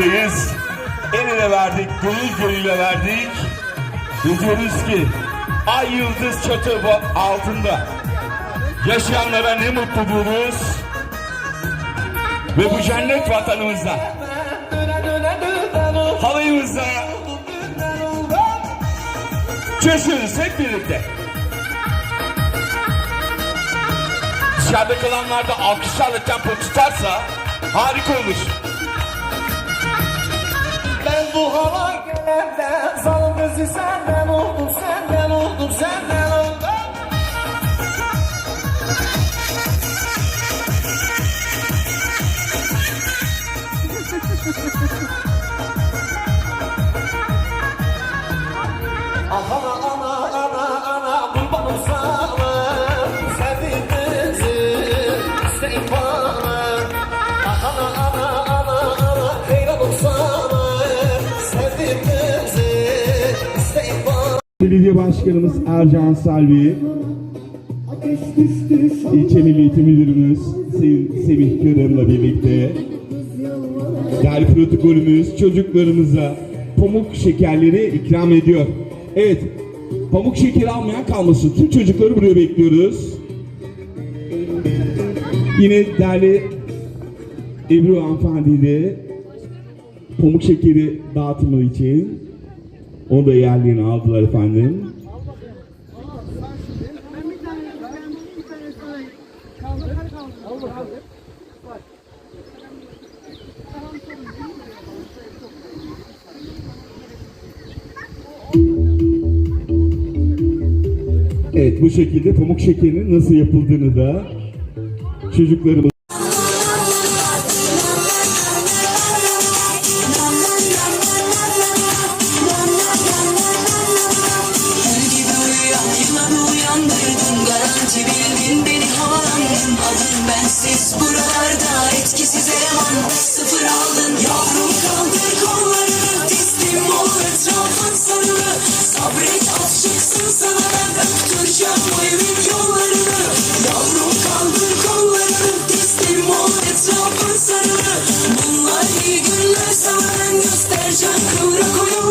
buradayız. El ele verdik, gönül gönüle verdik. Ve diyoruz ki ay yıldız çatı altında yaşayanlara ne mutlu diyoruz. Ve bu cennet vatanımızda halayımızda coşuyoruz hep birlikte. Dışarıda kalanlar da alkışlarla tempo tutarsa harika olur. Bu hava gelende Zalim kızı senden oldum senden oldum senden oldum Ana Belediye Başkanımız Ercan Salvi, İlçe Milli Eğitim Müdürümüz Sayın Semih Körem'le birlikte değerli protokolümüz çocuklarımıza pamuk şekerleri ikram ediyor. Evet, pamuk şekeri almayan kalmasın. Tüm çocukları buraya bekliyoruz. Yine değerli Ebru Hanımefendi de pamuk şekeri dağıtımı için onu da yerliğine aldılar efendim. Evet bu şekilde pamuk şekerinin nasıl yapıldığını da çocuklarımız Bensiz buralarda etkisiz eleman. Sıfır aldın yavrum kaldır kollarını Teslim ol etrafın sarılı Sabret az çıksın sana. Ben Öptüreceğim bu evin yollarını. Yavrum kaldır kollarını. Teslim ol etrafın sarılı Bunlar iyi günler sana. Ben Göstereceğim kıvrak oyun.